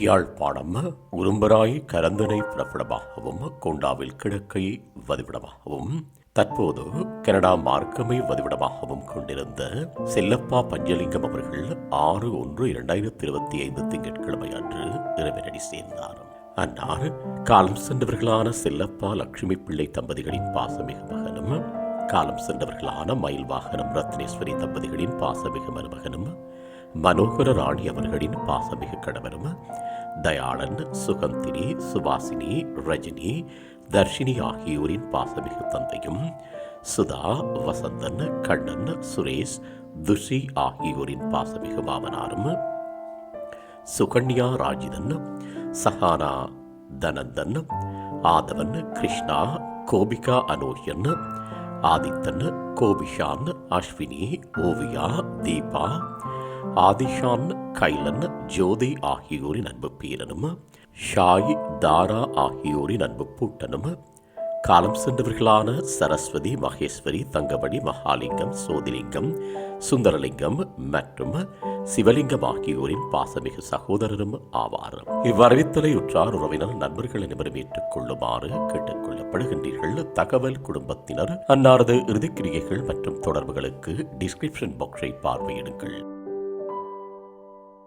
யாழ்ப்பாணம் உரும்பராய் கரந்தனை பிரபடமாகவும் கொண்டாவில் கிழக்கை வதிவிடமாகவும் தற்போது கனடா மார்க்கமை வதிவிடமாகவும் கொண்டிருந்த செல்லப்பா பஞ்சலிங்கம் அவர்கள் ஆறு ஒன்று இரண்டாயிரத்தி இருபத்தி ஐந்து திங்கட்கிழமை அன்று இறைவனடி சேர்ந்தார். அன்னார் காலம் சென்றவர்களான செல்லப்பா லட்சுமி பிள்ளை தம்பதிகளின் பாசமிகு மகனும் காலம் சென்றவர்களான மயில் வாகனம் ரத்னேஸ்வரி தம்பதிகளின் பாசமிகு மருமகனும் மனோகர ராணி அவர்களின் பாசமிகு கணவரும் தயாளன் சுகந்தினி சுபாசினி ரஜினி தர்ஷினி ஆகியோரின் பாசமிகு தந்தையும் சுதா வசந்தன் கண்ணன் சுரேஷ் துஷி ஆகியோரின் பாசமிகு மாமனாரும் சுகன்யா ராஜிதன் சஹானா தனந்தன் ஆதவன் கிருஷ்ணா கோபிகா அனோயன் ஆதித்தன் கோபிஷான் அஸ்வினி ஓவியா தீபா ஆதிஷான் கைலன் ஜோதி ஆகியோரின் அன்பு பேரனும் ஷாய் தாரா ஆகியோரின் அன்பு பூட்டனும். காலம் சென்றவர்களான சரஸ்வதி மகேஸ்வரி தங்கமணி மகாலிங்கம் சோதிலிங்கம் சுந்தரலிங்கம் மற்றும் சிவலிங்கம் ஆகியோரின் பாசமிகு சகோதரரும் ஆவார். இவ்வரவித்தலை உற்றார் உறவினர் நண்பர்கள் அனைவரும் ஏற்றுக்கொள்ளுமாறு கேட்டுக்கொள்ளப்படுகின்றீர்கள் தகவல் குடும்பத்தினர் அன்னாரது இறுதிக்கிரியைகள் மற்றும் தொடர்புகளுக்கு டிஸ்கிரிப்ஷன் பாக்ஸை பார்வையிடுங்கள்.